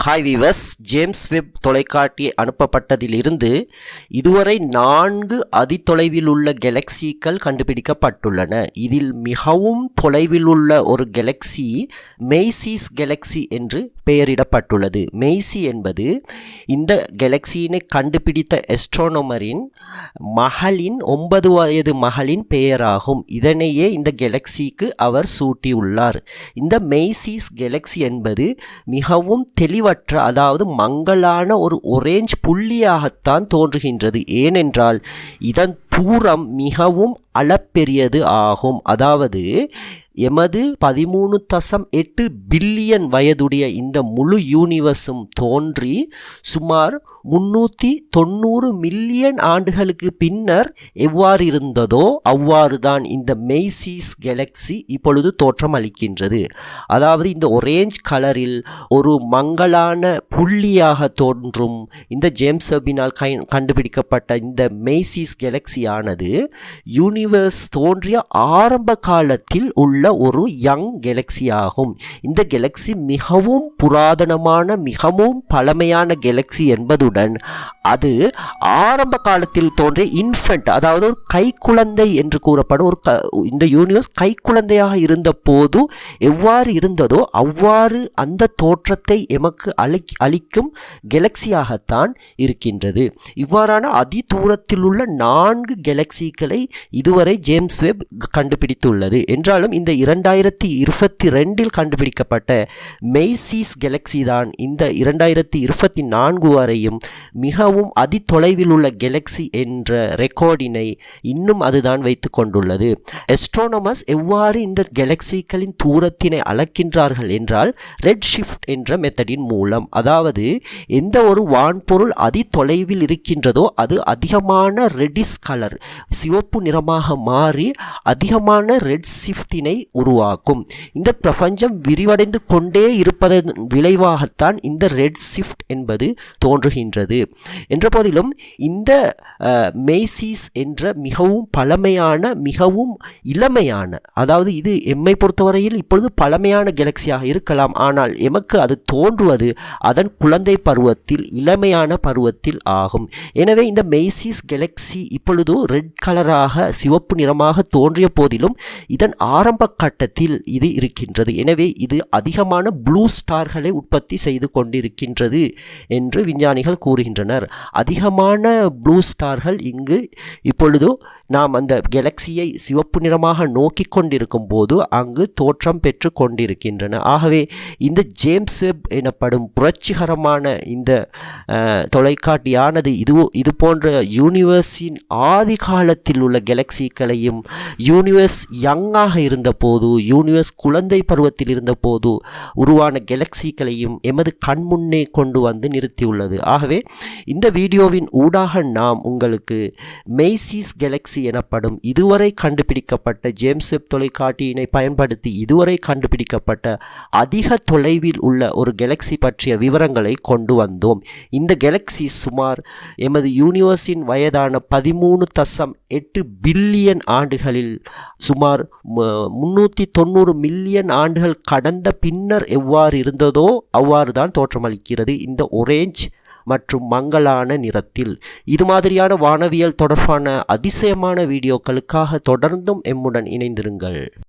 Hi viewers James Webb தொலைக்காட்டி அனுப்பப்பட்டதிலிருந்து இதுவரை நான்கு அதிதொலைவில் உள்ள கெலக்சிகள் கண்டுபிடிக்கப்பட்டுள்ளன. இதில் மிகவும் தொலைவில் உள்ள ஒரு கெலக்சி மெய்சிஸ் கெலக்சி என்று பெயரிடப்பட்டுள்ளது. மெய்சி என்பது இந்த கெலக்சியினை கண்டுபிடித்த எஸ்ட்ரோனமரின் மகளின் ஒன்பது வயது மகளின் பெயராகும். இதனையே இந்த கெலக்சிக்கு அவர் சூட்டியுள்ளார். இந்த மெய்சிஸ் கெலக்சி என்பது மிகவும் தெளிவற்ற அதாவது மங்கலான ஒரு ஒரேஞ்ச் புள்ளியாகத்தான் தோன்றுகின்றது. ஏனென்றால் இதன் தூரம் மிகவும் அளப்பெரியது ஆகும். அதாவது எமது பதிமூணு தசம் எட்டு பில்லியன் வயதுடைய இந்த முழு யூனிவர்ஸும் தோன்றி சுமார் முன்னூற்றி தொண்ணூறு மில்லியன் ஆண்டுகளுக்கு பின்னர் எவ்வாறு இருந்ததோ அவ்வாறு தான் இந்த மெய்சிஸ் கெலக்சி இப்பொழுது தோற்றம் அளிக்கின்றது அதாவது இந்த ஒரேஞ்ச் கலரில் ஒரு மங்கலான புள்ளியாக தோன்றும் இந்த ஜேம்ஸ் வெப்பினால் கை கண்டுபிடிக்கப்பட்ட இந்த மெய்சிஸ் கெலக்சியானது யூனிவர்ஸ் தோன்றிய ஆரம்ப காலத்தில் உள்ள ஒரு யங் கெலக்சி ஆகும். இந்த கெலக்சி மிகவும் புராதனமான மிகவும் பழமையான கெலக்சி என்பதுடன் அது ஆரம்ப காலத்தில் தோன்றிய இன்ஃபென்ட் அதாவது ஒரு கைக்குழந்தை என்று கூறப்படும் ஒரு க இந்த யூனிவர்ஸ் கைக்குழந்தையாக இருந்த போது எவ்வாறு இருந்ததோ அவ்வாறு அந்த தோற்றத்தை எமக்கு அளி அளிக்கும் கெலக்சியாகத்தான் இருக்கின்றது. இவ்வாறான அதி தூரத்தில் உள்ள நான்கு கெலக்சிகளை இதுவரை ஜேம்ஸ் வெப் கண்டுபிடித்துள்ளது. என்றாலும் இந்த இரண்டாயிரத்தி இருபத்தி ரெண்டில் கண்டுபிடிக்கப்பட்ட மெய்சிஸ் கெலக்சி தான். இந்த இரண்டாயிரத்தி இருபத்தி நான்கு வரையும் மிகவும் அதி தொலைவில் உள்ள கெலக்சி என்ற ரெக்கார்டினை இன்னும் அதுதான் வைத்து கொண்டுள்ளது எஸ்ட்ரோனமர்ஸ் எவ்வாறு இந்த கெலக்சிகளின் தூரத்தினை அளக்கின்றார்கள் என்றால் ரெட் ஷிஃப்ட் என்ற மெத்தடின் மூலம். அதாவது எந்த ஒரு வான்பொருள் அதி தொலைவில் இருக்கின்றதோ அது அதிகமான ரெடிஸ் கலர் சிவப்பு நிறமாக மாறி அதிகமான ரெட் ஷிஃப்டினை உருவாக்கும். இந்த பிரபஞ்சம் விரிவடைந்து கொண்டே இருப்பதன் விளைவாகத்தான் இந்த ரெட் ஷிஃப்ட் என்பது தோன்றுகின்றது. என்ற போதிலும் இந்த மேசிஸ் என்ற மிகவும் பழமையான மிகவும் இளமையான அதாவது இது எம்மை பொறுத்தவரையில் இப்பொழுது பழமையான கெலக்சியாக இருக்கலாம். ஆனால் எமக்கு அது தோன்றுவது அதன் குழந்தை பருவத்தில் இளமையான பருவத்தில் ஆகும். எனவே இந்த மெய்சிஸ் கெலக்சி இப்பொழுது ரெட் கலராக சிவப்பு நிறமாக தோன்றிய போதிலும் இதன் ஆரம்ப கட்டத்தில் இது இருக்கின்றது. எனவே இது அதிகமான ப்ளூ ஸ்டார்களை உற்பத்தி செய்து கொண்டிருக்கின்றது என்று விஞ்ஞானிகள் கூறுகின்றனர். அதிகமான ப்ளூ ஸ்டார்கள் இங்கு இப்பொழுது நாம் அந்த கெலக்சியை சிவப்பு நிறமாக நோக்கி கொண்டிருக்கும் போது அங்கு தோற்றம் பெற்று கொண்டிருக்கின்றன. ஆகவே இந்த ஜேம்ஸ் வெப் எனப்படும் புரட்சிகரமான இந்த தொலைக்காட்டியானது இது இது போன்ற யூனிவர்ஸின் ஆதி காலத்தில் உள்ள கெலக்சிகளையும் யூனிவர்ஸ் யங்காக இருந்தபோது யூனிவர்ஸ் குழந்தை பருவத்தில் இருந்தபோது உருவான கெலக்சிகளையும் எமது கண்முன்னே கொண்டு வந்து நிறுத்தியுள்ளது. ஆகவே இந்த வீடியோவின் ஊடாக நாம் உங்களுக்கு மெய்சிஸ் கெலக்ஸி எனப்படும் இதுவரை கண்டுபிடிக்கப்பட்ட ஜேம்ஸ் வெப் தொலைக்காட்டியினை பயன்படுத்தி இதுவரை கண்டுபிடிக்கப்பட்ட அதிக தொலைவில் உள்ள ஒரு கெலக்ஸி பற்றிய விவரங்களை கொண்டு வந்தோம். இந்த கெலக்ஸி சுமார் எமது யூனிவர்ஸின் வயதான பதிமூணு தசம் எட்டு பில்லியன் ஆண்டுகளில் சுமார் முன்னூற்றி தொண்ணூறு மில்லியன் ஆண்டுகள் கடந்த பின்னர் எவ்வாறு இருந்ததோ அவ்வாறு தான் தோற்றமளிக்கிறது. இந்த ஒரேஞ்ச் மற்றும் மங்களான நிறத்தில். இது மாதிரியான வானவியல் தொடர்பான அதிசயமான வீடியோக்களுக்காக தொடர்ந்தும் எம்முடன் இணைந்திருங்கள்.